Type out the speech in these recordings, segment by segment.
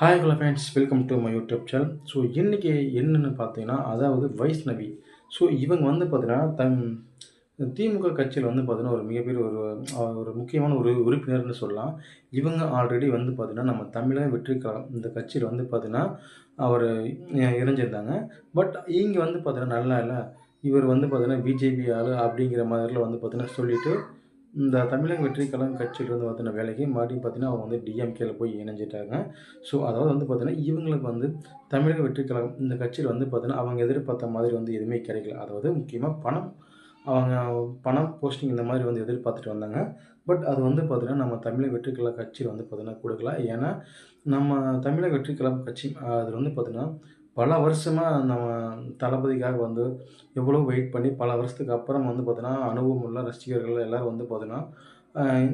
Hi hello friends welcome to my YouTube channel so இன்றைக்கி என்னென்னு பார்த்தீங்கன்னா அதாவது வைஷ்ணவி. ஸோ இவங்க வந்து பார்த்தீங்கன்னா தன் திமுக கட்சியில் வந்து பார்த்தீங்கன்னா ஒரு மிகப்பெரிய ஒரு ஒரு முக்கியமான ஒரு உறுப்பினர்னு சொல்லலாம். இவங்க ஆல்ரெடி வந்து பார்த்தீங்கன்னா நம்ம தமிழக வெற்றிக்கலாம் இந்த கட்சியில் வந்து பார்த்தீங்கன்னா அவர் இணைஞ்சிருந்தாங்க. பட் இங்கே வந்து பார்த்தீங்கன்னா நல்லா இல்லை. இவர் வந்து பார்த்தீங்கன்னா பிஜேபி ஆள் அப்படிங்கிற மாதிரிலாம் வந்து பார்த்தீங்கன்னா சொல்லிட்டு இந்த தமிழக வெற்றி கழகம் வந்து பார்த்தீங்கன்னா வேலைக்கு மறுபடியும் பார்த்தீங்கன்னா அவங்க வந்து டிஎம்கேல போய் இணைஞ்சிட்டாங்க. ஸோ அதாவது வந்து பார்த்திங்கன்னா இவங்களுக்கு வந்து தமிழக வெற்றி கழகம் இந்த கட்சியில் வந்து பார்த்தீங்கன்னா அவங்க எதிர்பார்த்த மாதிரி வந்து எதுவுமே கிடைக்கல. அதாவது முக்கியமாக பணம். அவங்க பணம் போஸ்டிங் இந்த மாதிரி வந்து எதிர்பார்த்துட்டு வந்தாங்க. பட் அது வந்து பார்த்திங்கன்னா நம்ம தமிழக வெற்றி கழக கட்சியில் வந்து பார்த்திங்கன்னா கொடுக்கல. ஏன்னா நம்ம தமிழக வெற்றி கட்சி அதில் வந்து பார்த்திங்கன்னா பல வருஷமாக நம்ம தளபதிக்காக வந்து எவ்வளோ வெயிட் பண்ணி பல வருஷத்துக்கு அப்புறம் வந்து பார்த்தீங்கன்னா அனுபவம் உள்ள ரசிகர்கள் எல்லோரும் வந்து பார்த்தீங்கன்னா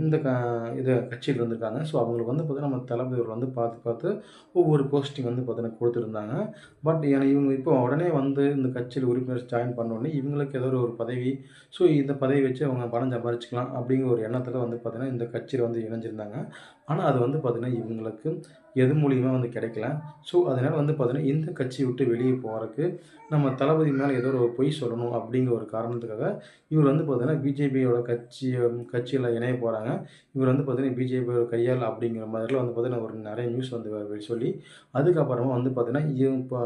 இந்த க இது கட்சியில் இருந்திருக்காங்க. ஸோ அவங்களுக்கு வந்து பார்த்தீங்கன்னா நம்ம தளபதி வந்து பார்த்து பார்த்து ஒவ்வொரு போஸ்டிங் வந்து பார்த்தீங்கன்னா கொடுத்துருந்தாங்க. பட் ஏன்னா இவங்க இப்போ உடனே வந்து இந்த கட்சியில் உறுப்பினர் ஜாயின் பண்ண உடனே இவங்களுக்கு ஏதோ ஒரு பதவி. ஸோ இந்த பதவி வச்சு அவங்க பணம் சம்பாரிச்சிக்கலாம் அப்படிங்கிற ஒரு எண்ணத்தில் வந்து பார்த்தீங்கன்னா இந்த கட்சியில் வந்து இணைஞ்சிருந்தாங்க. ஆனால் அது வந்து பார்த்திங்கன்னா இவங்களுக்கு எது மூலியமாக வந்து கிடைக்கல. ஸோ அதனால் வந்து பார்த்திங்கன்னா இந்த கட்சியை விட்டு வெளியே போகிறதுக்கு நம்ம தளபதி மேலே ஏதோ ஒரு பொய் சொல்லணும் அப்படிங்கிற ஒரு காரணத்துக்காக இவர் வந்து பார்த்திங்கன்னா பிஜேபியோட கட்சி கட்சியில் இணைய போகிறாங்க இவர் வந்து பார்த்திங்கன்னா பிஜேபியோட கையால் அப்படிங்கிற மாதிரிலாம் வந்து பார்த்திங்கன்னா ஒரு நிறைய நியூஸ் வந்து சொல்லி அதுக்கப்புறமா வந்து பார்த்திங்கன்னா இவங்க இப்போ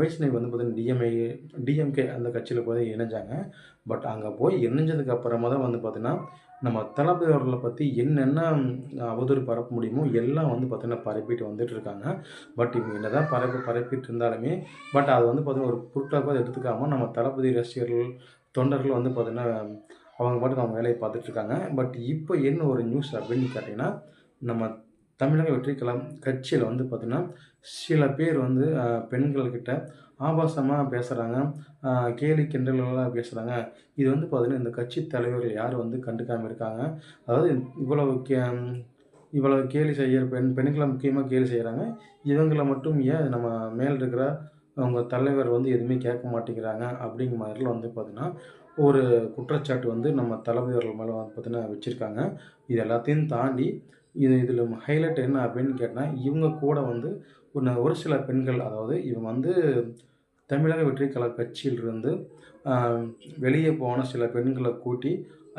வைஷ்ணவி வந்து பார்த்திங்கன்னா டிஎம்ஐ டிஎம்கே அந்த கட்சியில் போய் இணைஞ்சாங்க. பட் அங்கே போய் இணைஞ்சதுக்கு அப்புறமா தான் வந்து பார்த்திங்கன்னா நம்ம தளபதி அவர்களை பற்றி என்னென்ன அவதூறு பரப்ப முடியுமோ எல்லாம் வந்து பார்த்திங்கன்னா பரப்பிட்டு வந்துட்டு இருக்காங்க. பட் இவங்க என்னதான் பரப்பி பரப்பிட்டு இருந்தாலுமே பட் அது வந்து பார்த்திங்கன்னா ஒரு பொருட்டாக எடுத்துக்காமல் நம்ம தளபதி ரசிகர்கள் தொண்டர்கள் வந்து பார்த்திங்கன்னா அவங்க பாட்டுக்கு அவங்க வேலையை பார்த்துட்ருக்காங்க பட் இப்போ என்ன ஒரு நியூஸ் அப்படின்னு கேட்டிங்கன்னா நம்ம தமிழக வெற்றி கட்சியில் வந்து பார்த்திங்கன்னா சில பேர் வந்து பெண்கள்கிட்ட ஆபாசமாக பேசுகிறாங்க கேலி கிண்டல்களாக பேசுகிறாங்க இது வந்து பார்த்திங்கன்னா இந்த கட்சி தலைவர்கள் யார் வந்து கண்டுக்காமல் இருக்காங்க. அதாவது இவ்வளவு கே இவ்வளவு கேலி செய்கிற பெண் பெண்களை முக்கியமாக கேலி செய்கிறாங்க இவங்களை மட்டும் ஏன் நம்ம மேல் இருக்கிற அவங்க தலைவர் வந்து எதுவுமே கேட்க மாட்டேங்கிறாங்க? அப்படிங்கிற மாதிரிலாம் வந்து பார்த்திங்கன்னா ஒரு குற்றச்சாட்டு வந்து நம்ம தளபதி அவர்கள் மேலே வந்து பார்த்திங்கன்னா வச்சுருக்காங்க. இது எல்லாத்தையும் தாண்டி இது இதில் ஹைலைட் என்ன அப்படின்னு கேட்டால் இவங்க கூட வந்து ஒரு ஒரு சில பெண்கள் அதாவது இவங்க வந்து தமிழக வெற்றி கழக கட்சியிலிருந்து வெளியே போன சில பெண்களை கூட்டி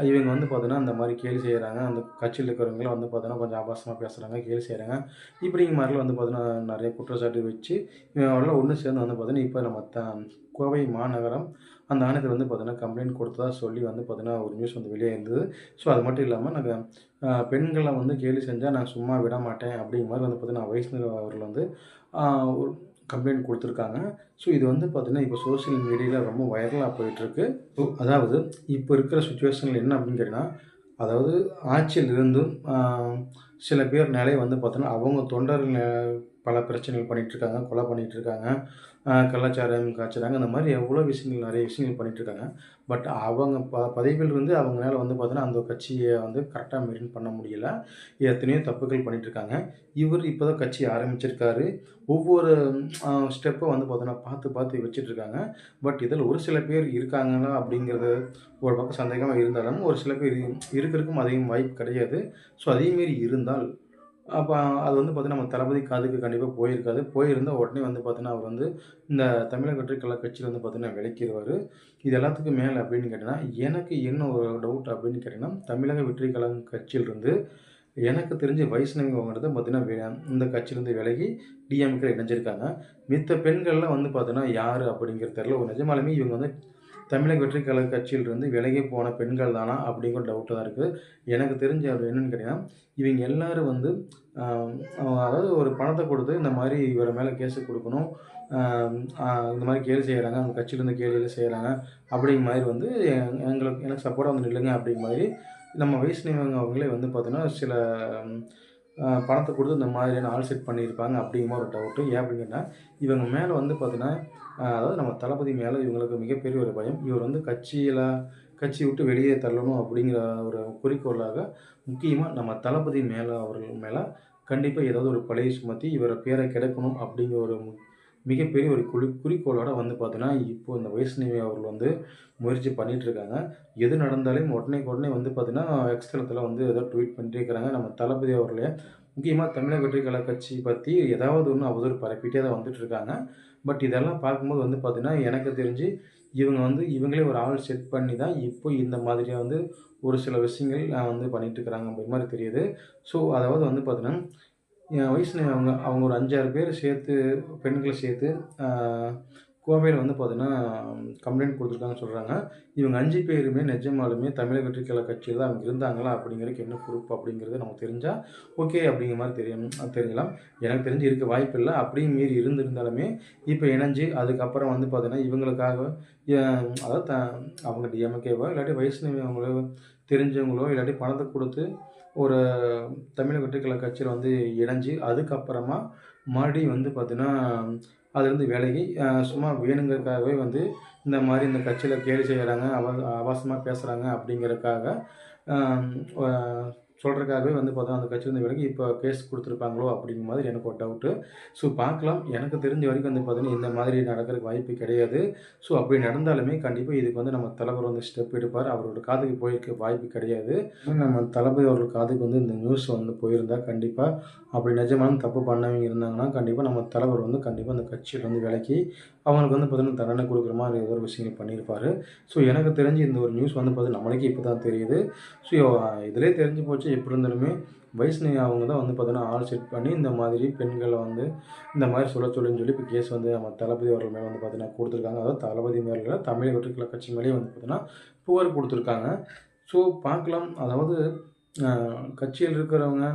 இவங்க வந்து பார்த்தோன்னா அந்த மாதிரி கேலி செய்கிறாங்க அந்த கட்சியில் இருக்கிறவங்கள வந்து பார்த்தோன்னா கொஞ்சம் ஆபாசமாக பேசுகிறாங்க கேலி செய்கிறாங்க இப்படிங்க மாதிரிலாம் வந்து பார்த்தோன்னா நிறைய குற்றச்சாட்டு வச்சு இவங்களெல்லாம் ஒன்று சேர்ந்து வந்து பார்த்தோன்னா இப்போ நம்ம த கோவை மாநகரம் அந்த ஆணையத்தில் வந்து பார்த்தோன்னா கம்ப்ளைண்ட் கொடுத்ததா சொல்லி வந்து பார்த்தோன்னா ஒரு நியூஸ் வந்து வெளியே இருந்தது ஸோ அது மட்டும் இல்லாமல் நாங்கள் பெண்களை வந்து கேலி செஞ்சால் நான் சும்மா விட மாட்டேன் அப்படிங்கிற மாதிரி வந்து பார்த்தோன்னா வைஷ்ணவ அவர்கள் வந்து கம்ப்ளைண்ட் கொடுத்துருக்காங்க. ஸோ இது வந்து பார்த்திங்கன்னா இப்போ சோஷியல் மீடியாவில் ரொம்ப வைரலாக போயிட்டுருக்கு. ஸோ அதாவது இப்போ இருக்கிற சுச்சுவேஷனில் என்ன அப்படின்னு கேட்டால் அதாவது ஆட்சியில் இருந்தும் சில பேர் நிலையை வந்து பார்த்தோன்னா அவங்க தொண்டர்கள் பல பிரச்சனைகள் பண்ணிகிட்ருக்காங்க இருக்காங்க கொலை பண்ணிகிட்ருக்காங்க கலாச்சாரம் காய்ச்சுறாங்க இந்த மாதிரி எவ்வளோ விஷயங்கள் நிறைய விஷயங்கள் பண்ணிகிட்ருக்காங்க இருக்காங்க பட் அவங்க ப பதவியில் இருந்து அவங்களால வந்து பார்த்தோன்னா அந்த கட்சியை வந்து கரெக்டாக மெயின்டைன் பண்ண முடியல. எத்தனையோ தப்புகள் பண்ணிகிட்ருக்காங்க இருக்காங்க இவர் இப்போ தான் கட்சி ஆரம்பிச்சிருக்காரு. ஒவ்வொரு ஸ்டெப்பை வந்து பார்த்தோன்னா பார்த்து பார்த்து வச்சிட்ருக்காங்க பட் இதில் ஒரு சில பேர் இருக்காங்களா அப்படிங்கிறது ஒரு பக்கம் சந்தேகமாக இருந்தாலும் ஒரு சில பேர் இருக்கிறதுக்கும் அதிகம் வாய்ப்பு கிடையாது. ஸோ அதேமாரி இருந்தால் அப்போ அது வந்து பார்த்தீங்கன்னா நம்ம தளபதி காதுக்கு கண்டிப்பாக போயிருக்காது. போயிருந்தால் உடனே வந்து பார்த்தீங்கன்னா அவர் வந்து இந்த தமிழக வெற்றி கழக கட்சியில் வந்து பார்த்தீங்கன்னா விளக்கிடுவார் இது எல்லாத்துக்கும் மேலே அப்படின்னு கேட்டிங்கன்னா எனக்கு என்ன ஒரு டவுட் அப்படின்னு கேட்டிங்கன்னா தமிழக வெற்றி கழகம் கட்சியிலிருந்து எனக்கு தெரிஞ்ச வைஷ்ணவி அவங்கிறது பார்த்தீங்கன்னா இந்த கட்சியிலேருந்து விலகி டிஎம்கே இணைஞ்சிருக்காங்க. மித்த பெண்கள்லாம் வந்து பார்த்தீங்கன்னா யார் அப்படிங்கிறது தெரில ஒரு நிஜமாலுமே இவங்க வந்து தமிழக வெற்றி கழக கட்சியிலிருந்து விலகி போன பெண்கள் தானா அப்படிங்கிற டவுட்டு தான் இருக்குது எனக்கு தெரிஞ்ச அது என்னென்னு கேட்டிங்கன்னா இவங்க எல்லாரும் வந்து அதாவது ஒரு பணத்தை கொடுத்து இந்த மாதிரி இவரை மேலே கேஸு கொடுக்கணும் இந்த மாதிரி கேலி செய்கிறாங்க அவங்க கட்சியிலேருந்து கேலியில் செய்கிறாங்க அப்படிங்கிற மாதிரி வந்து எங்களுக்கு எனக்கு சப்போர்ட்டாக வந்து நில்லுங்க அப்படிங்கிற மாதிரி நம்ம வைஷ்ணவங்க அவங்களே வந்து பார்த்தீங்கன்னா சில பணத்தை கொடுத்து இந்த மாதிரியான ஆள் செட் பண்ணியிருப்பாங்க அப்படிங்கிற மாதிரி ஒரு டவுட்டு ஏன் அப்படிங்கன்னா இவங்க மேலே வந்து பார்த்தீங்கன்னா அதாவது நம்ம தளபதி மேலே இவங்களுக்கு மிகப்பெரிய ஒரு பயம். இவர் வந்து கட்சியில் கட்சி விட்டு வெளியே தள்ளணும் அப்படிங்கிற ஒரு குறிக்கோளாக முக்கியமாக நம்ம தளபதி மேலே அவர்கள் மேலே கண்டிப்பாக ஏதாவது ஒரு பழைய சுமத்தி இவரை பேரை கிடைக்கணும் அப்படிங்கிற ஒரு மிகப்பெரிய ஒரு குறி குறிக்கோளோட வந்து பார்த்தீங்கன்னா இப்போ இந்த வைஷ்ணவி அவர்கள் வந்து முயற்சி பண்ணிகிட்டு இருக்காங்க எது நடந்தாலும் உடனே உடனே வந்து பார்த்தீங்கன்னா எக்ஸ்தலத்தில் வந்து ஏதோ ட்வீட் பண்ணிட்டு இருக்கிறாங்க நம்ம தளபதி அவர்களே. முக்கியமாக தமிழக வெற்றி கழக கட்சி பற்றி ஏதாவது ஒன்று அவதூறு பரப்பிட்டே தான் வந்துட்டு இருக்காங்க பட் இதெல்லாம் பார்க்கும்போது வந்து பார்த்திங்கன்னா எனக்கு தெரிஞ்சு இவங்க வந்து இவங்களே ஒரு ஆள் செட் பண்ணி தான் இப்போ இந்த மாதிரியாக வந்து ஒரு சில விஷயங்கள் வந்து பண்ணிட்டு இருக்கிறாங்க மாதிரி தெரியுது. ஸோ அதாவது வந்து பார்த்திங்கன்னா என் வயசு அவங்க அவங்க ஒரு அஞ்சாறு பேர் சேர்த்து பெண்களை சேர்த்து கோவையில் வந்து பார்த்தீங்கன்னா கம்ப்ளைண்ட் கொடுத்துருக்காங்கன்னு சொல்கிறாங்க இவங்க அஞ்சு பேருமே நிஜமாலுமே தமிழக வெற்றி கட்சியில் தான் அவங்க இருந்தாங்களா அப்படிங்கிறதுக்கு என்ன ப்ரூஃப் அப்படிங்கிறது நமக்கு தெரிஞ்சால் ஓகே அப்படிங்கிற மாதிரி தெரியும் தெரிஞ்சலாம் எனக்கு தெரிஞ்சு இருக்க வாய்ப்பு இல்லை. அப்படியும் மீறி இருந்திருந்தாலுமே இப்போ இணைஞ்சு அதுக்கப்புறம் வந்து பார்த்தீங்கன்னா இவங்களுக்காக அதாவது த அவங்க டிஎம்கேவோ இல்லாட்டி வைஷ்ணவி அவங்களோ தெரிஞ்சவங்களோ இல்லாட்டி பணத்தை கொடுத்து ஒரு தமிழக வெற்றி கட்சியில் வந்து இணைஞ்சு அதுக்கப்புறமா மறுபடியும் வந்து பார்த்தீங்கன்னா அதுலேருந்து விலகி சும்மா வேணுங்கிறதுக்காகவே வந்து இந்த மாதிரி இந்த கட்சியில் கேலி செய்கிறாங்க அவ அபாசமாக பேசுகிறாங்க அப்படிங்கிறதுக்காக சொல்கிறதுக்காகவே வந்து பார்த்தா அந்த கட்சியிலேருந்து வரைக்கும் இப்போ கேஸ் கொடுத்துருப்பாங்களோ அப்படிங்கிற மாதிரி எனக்கு ஒரு டவுட்டு ஸோ பார்க்கலாம். எனக்கு தெரிஞ்ச வரைக்கும் வந்து பார்த்தீங்கன்னா இந்த மாதிரி நடக்கிறதுக்கு வாய்ப்பு கிடையாது. ஸோ அப்படி நடந்தாலுமே கண்டிப்பாக இதுக்கு வந்து நம்ம தலைவர் வந்து ஸ்டெப் எடுப்பார். அவரோட காதுக்கு போயிருக்க வாய்ப்பு கிடையாது. நம்ம தளபதி அவரோட காதுக்கு வந்து இந்த நியூஸ் வந்து போயிருந்தால் கண்டிப்பாக அப்படி நிஜமான தப்பு பண்ணவங்க இருந்தாங்கன்னா கண்டிப்பாக நம்ம தலைவர் வந்து கண்டிப்பாக அந்த கட்சியில் வந்து விலக்கி அவங்களுக்கு வந்து பார்த்தீங்கன்னா தண்டனை கொடுக்குற மாதிரி ஏதோ ஒரு விஷயங்கள் பண்ணியிருப்பார். ஸோ எனக்கு தெரிஞ்சு இந்த ஒரு நியூஸ் வந்து பார்த்தீங்கன்னா நம்மளுக்கே இப்போ தான் தெரியுது ஸோ இதிலே தெரிஞ்சு போச்சு. எப்படி இருந்தாலுமே வைஷ்ணவி அவங்க தான் வந்து பார்த்தீங்கன்னா ஆள் செட் பண்ணி இந்த மாதிரி பெண்களை வந்து இந்த மாதிரி சொல்ல சொல்லுன்னு சொல்லி இப்போ கேஸ் வந்து நம்ம தளபதி அவர்கள் மேலே வந்து பார்த்தீங்கன்னா கொடுத்துருக்காங்க. அதாவது தளபதி மேலே தமிழக வெற்றிக்கல கட்சி மேலேயே வந்து பார்த்தீங்கன்னா புகார் கொடுத்துருக்காங்க. ஸோ பார்க்கலாம். அதாவது கட்சியில் இருக்கிறவங்க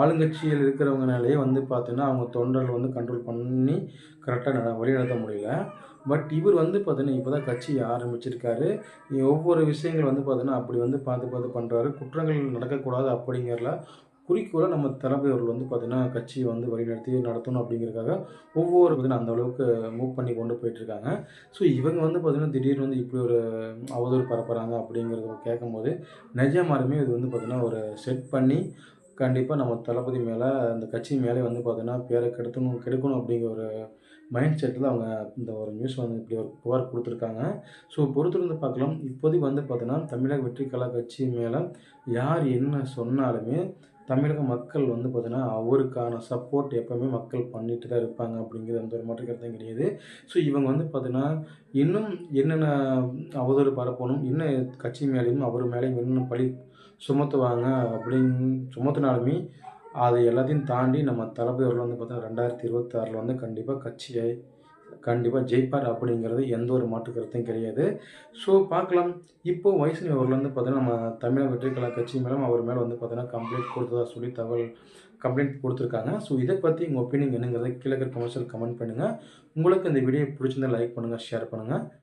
ஆளுங்கட்சியில் இருக்கிறவங்கனாலே வந்து பார்த்தீங்கன்னா அவங்க தொண்டர்கள் வந்து கண்ட்ரோல் பண்ணி கரெக்டாக நட வழி நடத்த முடியல. பட் இவர் வந்து பார்த்தீங்கன்னா இப்போ தான் கட்சி ஆரம்பிச்சிருக்காரு. ஒவ்வொரு விஷயங்கள் வந்து பார்த்தீங்கன்னா அப்படி வந்து பார்த்து பார்த்து பண்ணுறாரு குற்றங்கள் நடக்கக்கூடாது அப்படிங்கிறல குறிக்கோளாக நம்ம தளபதி அவர்கள் வந்து பார்த்திங்கன்னா கட்சியை வந்து வழிநடத்தி நடத்தணும் அப்படிங்கிறதுக்காக ஒவ்வொரு அந்த அளவுக்கு மூவ் பண்ணி கொண்டு போயிட்டுருக்காங்க. ஸோ இவங்க வந்து பார்த்திங்கன்னா திடீர்னு வந்து இப்படி ஒரு அவதூறு பரப்புகிறாங்க அப்படிங்கிறத கேட்கும்போது நிஜமாருமே இது வந்து பார்த்திங்கன்னா ஒரு செட் பண்ணி கண்டிப்பாக நம்ம தளபதி மேலே அந்த கட்சி மேலே வந்து பார்த்திங்கன்னா பேரை கெடுத்தணும் கெடுக்கணும் அப்படிங்கிற ஒரு மைண்ட் செட்டில் அவங்க இந்த ஒரு நியூஸ் வந்து இப்படி ஒரு புகார் கொடுத்துருக்காங்க. ஸோ பொறுத்திருந்து பார்க்கலாம். இப்போதைக்கு வந்து பார்த்தீங்கன்னா தமிழக வெற்றி கலா கட்சி மேலே யார் என்ன சொன்னாலுமே தமிழக மக்கள் வந்து பார்த்திங்கன்னா அவருக்கான சப்போர்ட் எப்போவுமே மக்கள் பண்ணிட்டு தான் இருப்பாங்க அப்படிங்கிற அந்த ஒரு மாற்று கருத்தும் கிடையாது. ஸோ இவங்க வந்து பார்த்தீங்கன்னா இன்னும் என்னென்ன அவதூறு பரப்பணும் இன்னும் கட்சி மேலேயும் அவர் மேலேயும் இன்னும் பழி சுமத்துவாங்க அப்படின்னு சுமத்தினாலுமே அது எல்லாத்தையும் தாண்டி நம்ம தளபதி அவர்கள் வந்து பார்த்தீங்கன்னா ரெண்டாயிரத்தி இருபத்தாறில் வந்து கண்டிப்பாக கட்சியை கண்டிப்பாக ஜெயிப்பார் அப்படிங்கிறது எந்த ஒரு மாற்று கருத்தும் கிடையாது. ஸோ பார்க்கலாம். இப்போ வைஷ்ணவி அவர்கள் வந்து பார்த்தீங்கன்னா நம்ம தமிழக வெற்றி கலா கட்சி மேலும் அவர் மேலே வந்து பார்த்தீங்கன்னா கம்ப்ளைண்ட் கொடுத்ததா சொல்லி தகவல் கம்ப்ளைண்ட் கொடுத்துருக்காங்க. ஸோ இதை பற்றி உங்கள் ஒப்பீனியன் என்னங்கிறத கீழே கமர்ஷியல் கமெண்ட் பண்ணுங்கள் உங்களுக்கு இந்த வீடியோ பிடிச்சிருந்தா லைக் பண்ணுங்கள் ஷேர் பண்ணுங்கள்